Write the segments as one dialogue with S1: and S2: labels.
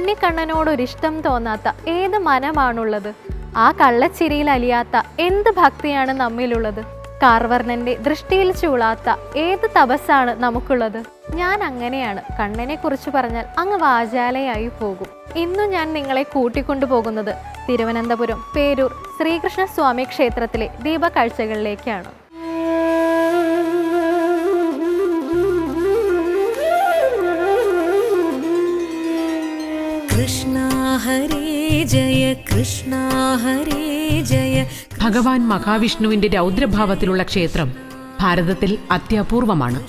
S1: ഉണ്ണിക്കണ്ണനോടൊരിഷ്ടം തോന്നാത്ത ഏത് മനമാണുള്ളത്? ആ കള്ളച്ചിരിയിൽ അലിയാത്ത എന്ത് ഭക്തിയാണ് നമ്മിലുള്ളത്? കാർവർണന്റെ ദൃഷ്ടിയിൽ ചൂളാത്ത ഏത് തപസ്സാണ് നമുക്കുള്ളത്? ഞാൻ അങ്ങനെയാണ്. കണ്ണനെ കുറിച്ച് പറഞ്ഞാൽ അങ്ങ് വാചാലയായി പോകും. ഇന്നു ഞാൻ നിങ്ങളെ കൂട്ടിക്കൊണ്ടുപോകുന്നത് തിരുവനന്തപുരം പേരൂർ ശ്രീകൃഷ്ണസ്വാമി ക്ഷേത്രത്തിലെ ദീപകാഴ്ചകളിലേക്കാണ്
S2: ജയ കൃഷ്ണ ഹരേ ജയ
S3: ഭഗവാൻ മഹാവിഷ്ണുവിന്റെ രൗദ്രഭാവത്തിലുള്ള ക്ഷേത്രം ഭാരതത്തിൽ അത്യപൂർവമാണ്.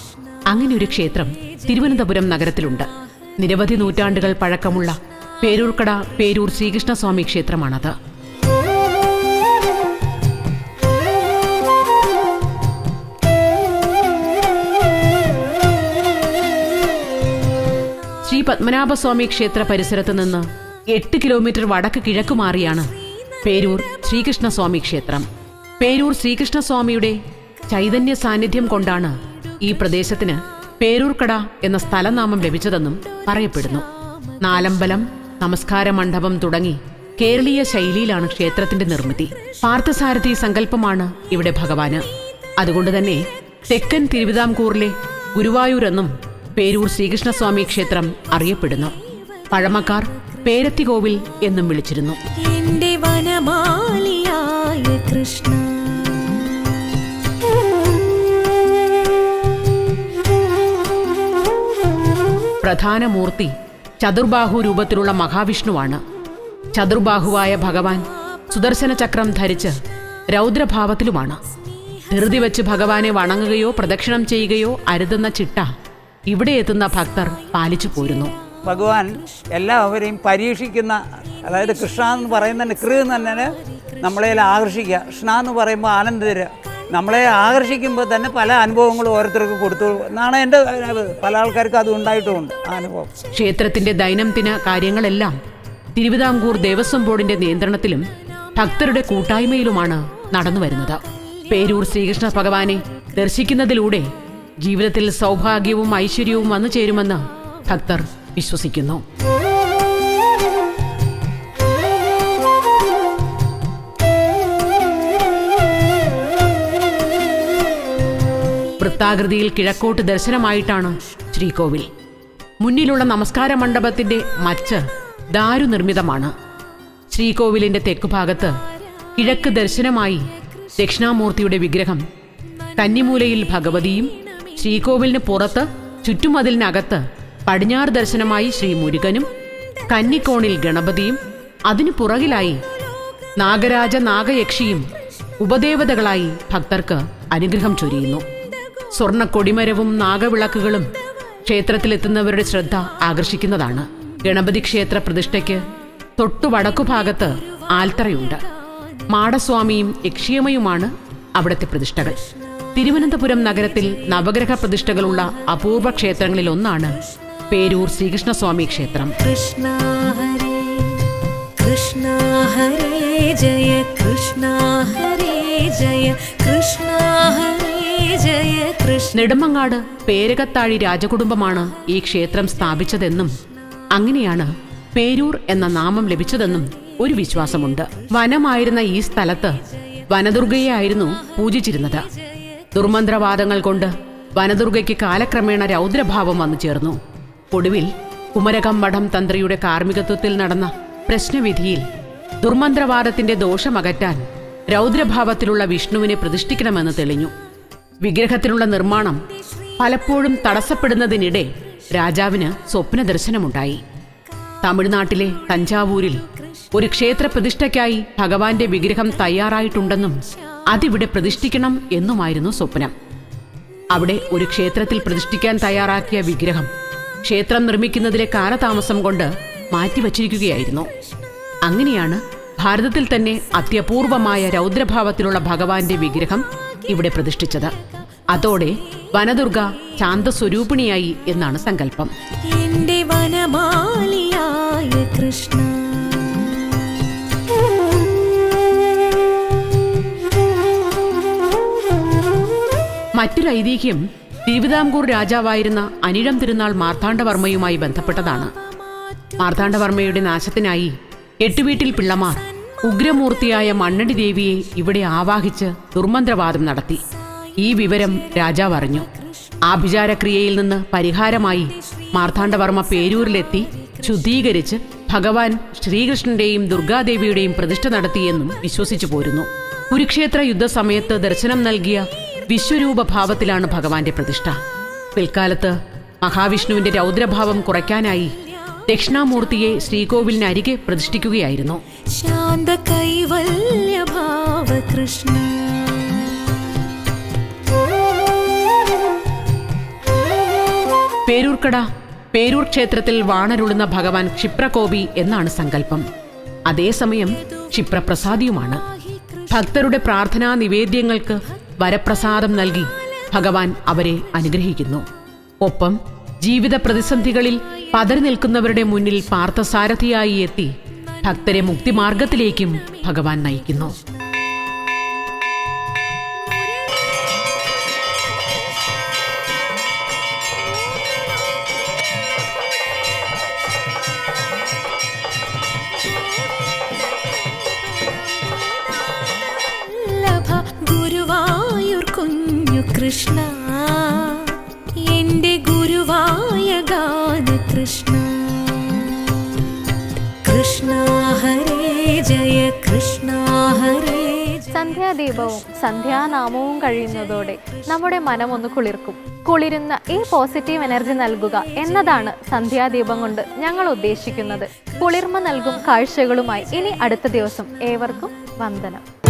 S3: അങ്ങനെ ഒരു ക്ഷേത്രം തിരുവനന്തപുരം നഗരത്തിലുണ്ട്. നിരവധി നൂറ്റാണ്ടുകൾ പഴക്കമുള്ള പേരൂർക്കട പേരൂർ ശ്രീകൃഷ്ണസ്വാമി ക്ഷേത്രമാണത്. ശ്രീ പത്മനാഭസ്വാമി ക്ഷേത്ര പരിസരത്ത് നിന്ന് എട്ട് കിലോമീറ്റർ വടക്ക് കിഴക്ക് മാറിയാണ് പേരൂർ ശ്രീകൃഷ്ണസ്വാമി ക്ഷേത്രം. പേരൂർ ശ്രീകൃഷ്ണസ്വാമിയുടെ ചൈതന്യ സാന്നിധ്യം കൊണ്ടാണ് ഈ പ്രദേശത്തിന് പേരൂർക്കട എന്ന സ്ഥലനാമം ലഭിച്ചതെന്നും പറയപ്പെടുന്നു. നാലമ്പലം നമസ്കാര മണ്ഡപം തുടങ്ങി കേരളീയ ശൈലിയിലാണ് ക്ഷേത്രത്തിന്റെ നിർമ്മിതി. പാർത്ഥസാരഥി സങ്കല്പമാണ് ഇവിടെ ഭഗവാന്. അതുകൊണ്ട് തന്നെ തെക്കൻ തിരുവിതാംകൂറിലെ ഗുരുവായൂരെന്നും പേരൂർ ശ്രീകൃഷ്ണസ്വാമി ക്ഷേത്രം അറിയപ്പെടുന്നു. പഴമക്കാർ പേരത്തികോവിൽ എന്നും വിളിച്ചിരുന്നു.
S2: എന്റെ വനമാലിയായ കൃഷ്ണ.
S3: പ്രധാന മൂർത്തി ചതുർബാഹു രൂപത്തിലുള്ള മഹാവിഷ്ണുവാണ്. ചതുർബാഹുവായ ഭഗവാൻ സുദർശന ചക്രം ധരിച്ച് രൗദ്രഭാവത്തിലുമാണ്. ധൃതി വെച്ച് ഭഗവാനെ വണങ്ങുകയോ പ്രദക്ഷിണം ചെയ്യുകയോ അരുതുന്ന ചിട്ട ഇവിടെ എത്തുന്ന ഭക്തർ പാലിച്ചു പോരുന്നു.
S4: ഭഗവാൻ എല്ലാവരെയും പരീക്ഷിക്കുന്ന അതായത് കൃഷ്ണ എന്ന് പറയുന്നതിന് കൃ തന്നെ നമ്മളെ ആകർഷിക്കുക. കൃഷ്ണ എന്ന് പറയുമ്പോൾ ആനന്ദ തരിക. നമ്മളെ ആകർഷിക്കുമ്പോൾ തന്നെ പല അനുഭവങ്ങളും ഓരോരുത്തർക്ക് കൊടുത്തു. എന്നാണ് എന്റെ പല ആൾക്കാർക്ക് അത് ഉണ്ടായിട്ടുമുണ്ട് ആ അനുഭവം.
S3: ക്ഷേത്രത്തിന്റെ ദൈനംദിന കാര്യങ്ങളെല്ലാം തിരുവിതാംകൂർ ദേവസ്വം ബോർഡിന്റെ നിയന്ത്രണത്തിലും ഭക്തരുടെ കൂട്ടായ്മയിലുമാണ് നടന്നു വരുന്നത്. പേരൂർ ശ്രീകൃഷ്ണ ഭഗവാനെ ദർശിക്കുന്നതിലൂടെ ജീവിതത്തിൽ സൗഭാഗ്യവും ഐശ്വര്യവും വന്നു ചേരുമെന്ന് ഭക്തർ വിശ്വസിക്കുന്നു. വൃത്താകൃതിയിൽ കിഴക്കോട്ട് ദർശനമായിട്ടാണ് ശ്രീകോവിൽ. മുന്നിലുള്ള നമസ്കാര മണ്ഡപത്തിന്റെ മച്ച് ദാരുനിർമ്മിതമാണ്. ശ്രീകോവിലിന്റെ തെക്കുഭാഗത്ത് കിഴക്ക് ദർശനമായി ദക്ഷിണാമൂർത്തിയുടെ വിഗ്രഹം. കന്നിമൂലയിൽ ഭഗവതിയും ശ്രീകോവിലിന് പുറത്ത് ചുറ്റുമതിലിനകത്ത് പടിഞ്ഞാറ് ദർശനമായി ശ്രീ മുരുകനും കന്നിക്കോണിൽ ഗണപതിയും അതിനു പുറകിലായി നാഗരാജ നാഗയക്ഷിയും ഉപദേവതകളായി ഭക്തർക്ക് അനുഗ്രഹം ചൊരിയുന്നു. സ്വർണ കൊടിമരവും നാഗവിളക്കുകളും ക്ഷേത്രത്തിലെത്തുന്നവരുടെ ശ്രദ്ധ ആകർഷിക്കുന്നതാണ്. ഗണപതി ക്ഷേത്ര പ്രതിഷ്ഠയ്ക്ക് തൊട്ടു വടക്കുഭാഗത്ത് ആൽത്തറയുണ്ട്. മാടസ്വാമിയും യക്ഷിയമ്മയുമാണ് അവിടുത്തെ പ്രതിഷ്ഠകൾ. തിരുവനന്തപുരം നഗരത്തിൽ നവഗ്രഹ പ്രതിഷ്ഠകളുള്ള അപൂർവ ക്ഷേത്രങ്ങളിൽ ഒന്നാണ് പേരൂർ ശ്രീകൃഷ്ണസ്വാമി ക്ഷേത്രം.
S2: കൃഷ്ണ ഹരേ കൃഷ്ണ ഹരേ ജയ കൃഷ്ണ ഹരേ ജയ കൃഷ്ണ ഹരേ ജയ കൃഷ്ണ
S3: നെടുമങ്ങാട് പേരകത്താഴി രാജകുടുംബമാണ് ഈ ക്ഷേത്രം സ്ഥാപിച്ചതെന്നും അങ്ങനെയാണ് പേരൂർ എന്ന നാമം ലഭിച്ചതെന്നും ഒരു വിശ്വാസമുണ്ട്. വനമായിരുന്ന ഈ സ്ഥലത്ത് വനദുർഗയായിരുന്നു പൂജിച്ചിരുന്നത്. ദുർമന്ത്രവാദങ്ങൾ കൊണ്ട് വനദുർഗയ്ക്ക് കാലക്രമേണ രൗദ്രഭാവം വന്നു ചേർന്നു ഒടുവിൽ കുമരകം മഠം തന്ത്രിയുടെ കാർമ്മികത്വത്തിൽ നടന്ന പ്രശ്നവിധിയിൽ ദുർമന്ത്രവാദത്തിന്റെ ദോഷമകറ്റാൻ രൗദ്രഭാവത്തിലുള്ള വിഷ്ണുവിനെ പ്രതിഷ്ഠിക്കണമെന്ന് തെളിഞ്ഞു. വിഗ്രഹത്തിനുള്ള നിർമ്മാണം പലപ്പോഴും തടസ്സപ്പെടുന്നതിനിടെ രാജാവിന് സ്വപ്ന ദർശനമുണ്ടായി തമിഴ്നാട്ടിലെ തഞ്ചാവൂരിൽ ഒരു ക്ഷേത്ര പ്രതിഷ്ഠയ്ക്കായി ഭഗവാന്റെ വിഗ്രഹം തയ്യാറായിട്ടുണ്ടെന്നും അതിവിടെ പ്രതിഷ്ഠിക്കണം എന്നുമായിരുന്നു സ്വപ്നം. അവിടെ ഒരു ക്ഷേത്രത്തിൽ പ്രതിഷ്ഠിക്കാൻ തയ്യാറാക്കിയ വിഗ്രഹം ക്ഷേത്രം നിർമ്മിക്കുന്നതിലെ കാലതാമസം കൊണ്ട് മാറ്റിവച്ചിരിക്കുകയായിരുന്നു. അങ്ങനെയാണ് ഭാരതത്തിൽ തന്നെ അത്യപൂർവമായ രൗദ്രഭാവത്തിലുള്ള ഭഗവാന്റെ വിഗ്രഹം ഇവിടെ പ്രതിഷ്ഠിച്ചത്. അതോടെ വനദുർഗ ശാന്തസ്വരൂപിണിയായി എന്നാണ് സങ്കല്പം.
S2: കൃഷ്ണ.
S3: മറ്റൊരു ഐതിഹ്യം തിരുവിതാംകൂർ രാജാവായിരുന്ന അനിഴം തിരുനാൾ മാർത്താണ്ഡവർമ്മയുമായി ബന്ധപ്പെട്ടതാണ്. മാർത്താണ്ഡവർമ്മയുടെ നാശത്തിനായി എട്ടുവീട്ടിൽ പിള്ളമാർ ഉഗ്രമൂർത്തിയായ മണ്ണടി ദേവിയെ ഇവിടെ ആവാഹിച്ച് ദുർമന്ത്രവാദം നടത്തി. ഈ വിവരം രാജാവ് അറിഞ്ഞു. ആഭിചാരക്രിയയിൽ നിന്ന് പരിഹാരമായി മാർത്താണ്ഡവർമ്മ പേരൂരിലെത്തി ശുദ്ധീകരിച്ച് ഭഗവാൻ ശ്രീകൃഷ്ണന്റെയും ദുർഗാദേവിയുടെയും പ്രതിഷ്ഠ നടത്തിയെന്നും വിശ്വസിച്ചു പോരുന്നു കുരുക്ഷേത്ര യുദ്ധസമയത്ത് ദർശനം നൽകിയ വിശ്വരൂപ ഭാവത്തിലാണ് ഭഗവാന്റെ പ്രതിഷ്ഠ. പിൽക്കാലത്ത് മഹാവിഷ്ണുവിന്റെ രൗദ്രഭാവം കുറയ്ക്കാനായി ദക്ഷിണാമൂർത്തിയെ ശ്രീകോവിലിനരികെ പ്രതിഷ്ഠിക്കുകയായിരുന്നു.
S2: ശാന്ത കൃഷ്ണ
S3: പേരൂർക്കട പേരൂർ ക്ഷേത്രത്തിൽ വാണരുളുന്ന ഭഗവാൻ ക്ഷിപ്രകോപി എന്നാണ് സങ്കല്പം. അതേസമയം ക്ഷിപ്രപ്രസാദിയുമാണ്. ഭക്തരുടെ പ്രാർത്ഥനാ നിവേദ്യങ്ങൾക്ക് വരപ്രസാദം നൽകി ഭഗവാൻ അവരെ അനുഗ്രഹിക്കുന്നു. ഒപ്പം ജീവിത പ്രതിസന്ധികളിൽ പതറി നിൽക്കുന്നവരുടെ മുന്നിൽ പാർത്ഥസാരഥിയായി എത്തി ഭക്തരെ മുക്തിമാർഗത്തിലേക്കും ഭഗവാൻ നയിക്കുന്നു.
S2: കൃഷ്ണ എന്റെ ഗുരുവായ ഗാന കൃഷ്ണ ഹരേ ജയ കൃഷ്ണ ഹരേ
S1: സന്ധ്യാദീപവും സന്ധ്യാനാമവും കഴിയുന്നതോടെ നമ്മുടെ മനമൊന്ന് കുളിർക്കും. കുളിരുന്ന ഈ പോസിറ്റീവ് എനർജി നൽകുക എന്നതാണ് സന്ധ്യാദീപം കൊണ്ട് ഞങ്ങൾ ഉദ്ദേശിക്കുന്നത്. കുളിർമ നൽകും കാഴ്ചകളുമായി ഇനി അടുത്ത ദിവസം ഏവർക്കും വന്ദനം.